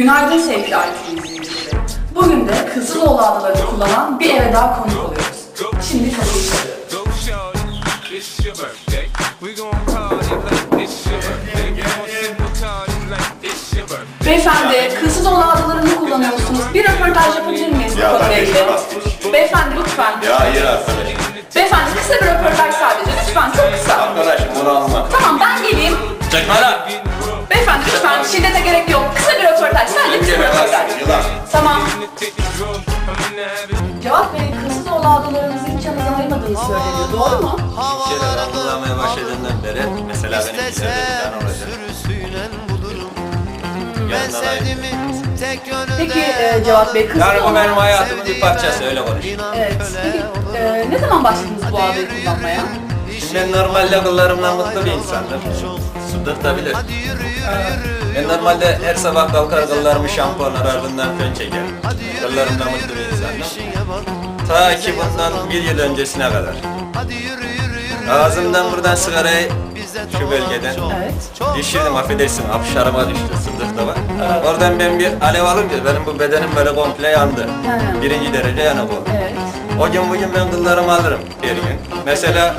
Günaydın sevgili ITV izleyicileri. Bugün de Kızıloğlu adalarını kullanan bir eve daha konuk oluyoruz. Şimdi kapıyı. Beyefendi, Kızıloğlu adalarını kullanıyorsunuz. Bir röportaj yapabilir miyiz bu Ya konuyla ilgili? Beyefendi lütfen. Ya hayır arkadaş. Beyefendi kısa bir röportaj sadece. Lütfen çok kısa. Arkadaşım bunu alma. Tamam ben geleyim. Çekme lan. Beyefendi lütfen şiddete gerek yok. Cevap Bey, Kızıloğlu adalarınızı hiç yanınıza ayırmadığını söyleniyor. Doğru mu? Şeyler kullanmaya başladığından beri mesela benim güzel bir tane olacak. Ben sevdiğimi tek Peki e, Cevap Bey, Yani bu benim hayatımın bir parçası öyle konuş. Evet. Peki e, ne zaman başladınız bu adayı kullanmaya? Ben normalde kıllarımla mutlu bir insandım. Sıddık da bilir. Ben normalde her sabah kalkar kıllarımı şampuanlar ardından fön çekerim. Kıllarımla mutlu bir insandım. Ta ki bundan bir yıl öncesine kadar. Ağzımdan buradan sigarayı şu bölgeden Evet. düşürdüm affedersin apşarıma düştü Sıddık da var. Oradan ben bir alev alınca benim bu bedenim böyle komple yandı. He. Birinci derece yanık oldu. Evet. O gün bugün ben kıllarımı alırım bir gün. Mesela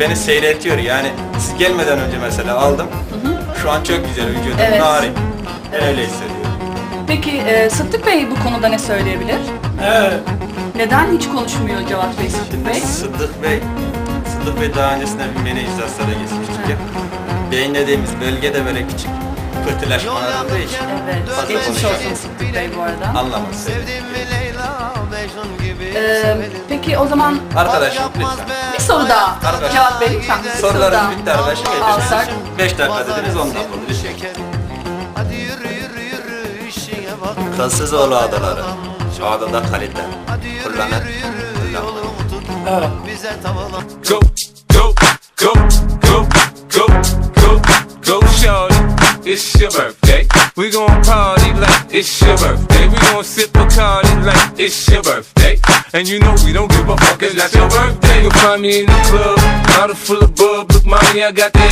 beni seyretiyor yani siz gelmeden önce mesela aldım. Şu an çok güzel vücudum Evet. narin. Ben öyle hissediyorum. Peki e, Sıddık Bey bu konuda ne söyleyebilir? Neden hiç konuşmuyor Cevat Bey Sıddık Bey? Sıddık Bey, Sıddık Bey daha öncesinde bir menaj hastalığı geçmiştik ya. Beyin dediğimiz bölgede böyle küçük pıhtılaşmalar olduğu için Evet. fazla Geçmiş olsun Sıddık Bey bu arada. Anlamaz. Sevdim E, severim. peki o zaman Arkadaşım lütfen. bir soru daha. Arkadaş. Cevat Bey lütfen bir soru daha. Sorularınız bitti arkadaşım. Alsak. 5 dakika dediniz 10 dakika oldu. Şekerim. Hadi yürü yürü yürü işine bak. Kılsızoğlu adaları. Adada kalite. Hadi yürü Kullanır. yürü yürü yolunu tut. Bize tavalan. Go, go, go, go, go, go, go shorty, it's your birthday. We gon' party like it's your birthday. We gon' sip Bacardi like it's your birthday. And you know we don't give a fuck, it's not your birthday. You'll find me in the club, bottle full of bub. Look, mommy, I got that.